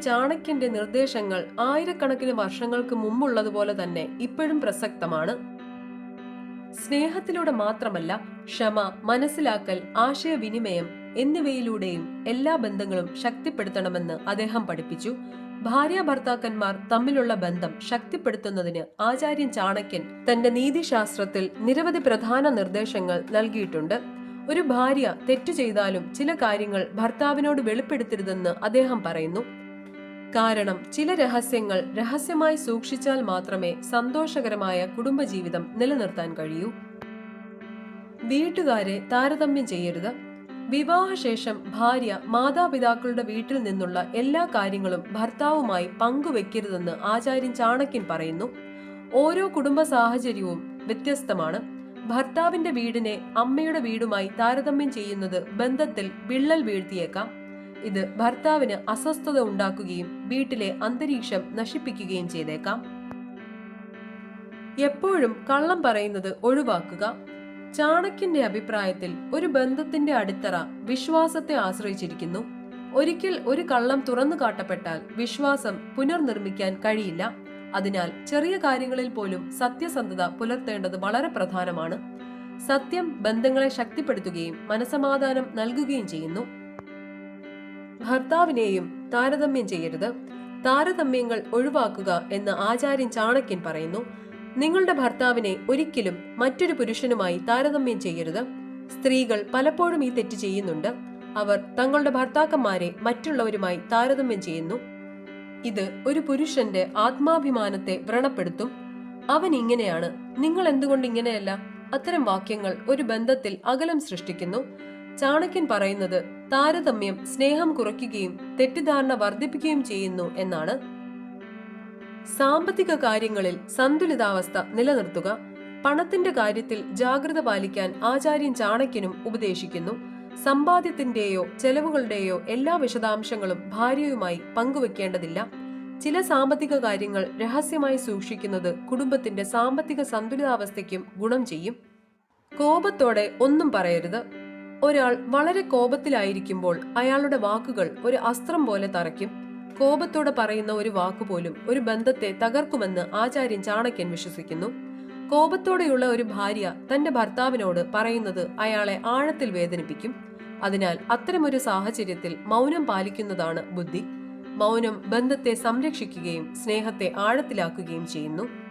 ചാണക്യന്റെ നിർദ്ദേശങ്ങൾ ആയിരക്കണക്കിന് വർഷങ്ങൾക്ക് മുമ്പുള്ളതുപോലെ തന്നെ ഇപ്പോഴും പ്രസക്തമാണ്. സ്നേഹത്തിലൂടെ മാത്രമല്ല ക്ഷമ മനസ്സിലാക്കൽ ആശയവിനിമയം എന്നിവയിലൂടെയും എല്ലാ ബന്ധങ്ങളും ശക്തിപ്പെടുത്തണമെന്ന് അദ്ദേഹം പഠിപ്പിച്ചു. ഭാര്യ ഭർത്താക്കന്മാർ തമ്മിലുള്ള ബന്ധം ശക്തിപ്പെടുത്തുന്നതിന് ആചാര്യൻ ചാണക്യൻ തന്റെ നീതിശാസ്ത്രത്തിൽ നിരവധി പ്രധാന നിർദ്ദേശങ്ങൾ നൽകിയിട്ടുണ്ട്. ഒരു ഭാര്യ തെറ്റു ചെയ്താലും ചില കാര്യങ്ങൾ ഭർത്താവിനോട് വെളിപ്പെടുത്തരുതെന്ന് അദ്ദേഹം പറയുന്നു. കാരണം ചില രഹസ്യങ്ങൾ രഹസ്യമായി സൂക്ഷിച്ചാൽ മാത്രമേ സന്തോഷകരമായ കുടുംബജീവിതം നിലനിർത്താൻ കഴിയൂ. വീട്ടുകാരെ താരതമ്യം ചെയ്യരുത്. വിവാഹശേഷം ഭാര്യ മാതാപിതാക്കളുടെ വീട്ടിൽ നിന്നുള്ള എല്ലാ കാര്യങ്ങളും ഭർത്താവുമായി പങ്കുവെക്കരുതെന്ന് ആചാര്യൻ ചാണക്യൻ പറയുന്നു. ഓരോ കുടുംബ സാഹചര്യവും വ്യത്യസ്തമാണ്. ഭർത്താവിന്റെ വീടിനെ അമ്മയുടെ വീടുമായി താരതമ്യം ചെയ്യുന്നത് ബന്ധത്തിൽ വിള്ളൽ വീഴ്ത്തിയേക്കാം. ഇത് ഭർത്താവിന് അസ്വസ്ഥത ഉണ്ടാക്കുകയും വീട്ടിലെ അന്തരീക്ഷം നശിപ്പിക്കുകയും ചെയ്തേക്കാം. എപ്പോഴും കള്ളം പറയുന്നത് ഒഴിവാക്കുക. ചാണക്യന്റെ അഭിപ്രായത്തിൽ ഒരു ബന്ധത്തിന്റെ അടിത്തറ വിശ്വാസത്തെ ആശ്രയിച്ചിരിക്കുന്നു. ഒരിക്കൽ ഒരു കള്ളം തുറന്നു കാട്ടപ്പെട്ടാൽ വിശ്വാസം പുനർനിർമ്മിക്കാൻ കഴിയില്ല. അതിനാൽ ചെറിയ കാര്യങ്ങളിൽ പോലും സത്യസന്ധത പുലർത്തേണ്ടത് വളരെ പ്രധാനമാണ്. സത്യം ബന്ധങ്ങളെ ശക്തിപ്പെടുത്തുകയും മനസമാധാനം നൽകുകയും ചെയ്യുന്നു. ഭർത്താവിനെയും താരതമ്യം ചെയ്യരുത്. താരതമ്യങ്ങൾ ഒഴിവാക്കുക എന്ന് ആചാര്യൻ ചാണക്യൻ പറയുന്നു നിങ്ങളുടെ ഭർത്താവിനെ ഒരിക്കലും മറ്റൊരു പുരുഷനുമായി താരതമ്യം ചെയ്യരുത്. സ്ത്രീകൾ പലപ്പോഴും ഈ തെറ്റ് ചെയ്യുന്നുണ്ട്. അവർ തങ്ങളുടെ ഭർത്താക്കന്മാരെ മറ്റുള്ളവരുമായി താരതമ്യം ചെയ്യുന്നു. ഇത് ഒരു പുരുഷന്റെ ആത്മാഭിമാനത്തെ വ്രണപ്പെടുത്തും. അവൻ ഇങ്ങനെയാണ്. നിങ്ങൾ എന്തുകൊണ്ട് ഇങ്ങനെയല്ല? അത്തരം വാക്യങ്ങൾ ഒരു ബന്ധത്തിൽ അകലം സൃഷ്ടിക്കുന്നു. ചാണക്യൻ പറയുന്നത് താരതമ്യം സ്നേഹം കുറയ്ക്കുകയും തെറ്റിദ്ധാരണ വർദ്ധിപ്പിക്കുകയും ചെയ്യുന്നു എന്നാണ്. സാമ്പത്തിക കാര്യങ്ങളിൽ സന്തുലിതാവസ്ഥ നിലനിർത്തുക പണത്തിന്റെ കാര്യത്തിൽ ജാഗ്രത പാലിക്കാൻ ആചാര്യൻ ചാണക്യനും ഉപദേശിക്കുന്നു. സമ്പാദ്യത്തിന്റെയോ ചെലവുകളുടെയോ എല്ലാ വിശദാംശങ്ങളും ഭാര്യയുമായി പങ്കുവെക്കേണ്ടതില്ല. ചില സാമ്പത്തിക കാര്യങ്ങൾ രഹസ്യമായി സൂക്ഷിക്കുന്നത് കുടുംബത്തിന്റെ സാമ്പത്തിക സന്തുലിതാവസ്ഥയ്ക്കും ഗുണം ചെയ്യും. കോപത്തോടെ ഒന്നും പറയരുത്. ഒരാൾ വളരെ കോപത്തിലായിരിക്കുമ്പോൾ അയാളുടെ വാക്കുകൾ ഒരു അസ്ത്രം പോലെ തറയ്ക്കും. കോപത്തോടെ പറയുന്ന ഒരു വാക്കുപോലും ഒരു ബന്ധത്തെ തകർക്കുമെന്ന് ആചാര്യൻ ചാണക്യൻ വിശ്വസിക്കുന്നു. കോപത്തോടെയുള്ള ഒരു ഭാര്യ തന്റെ ഭർത്താവിനോട് പറയുന്നത് അയാളെ ആഴത്തിൽ വേദനിപ്പിക്കും. അതിനാൽ അത്തരമൊരു സാഹചര്യത്തിൽ മൗനം പാലിക്കുന്നതാണ് ബുദ്ധി. മൗനം ബന്ധത്തെ സംരക്ഷിക്കുകയും സ്നേഹത്തെ ആഴത്തിലാക്കുകയും ചെയ്യുന്നു.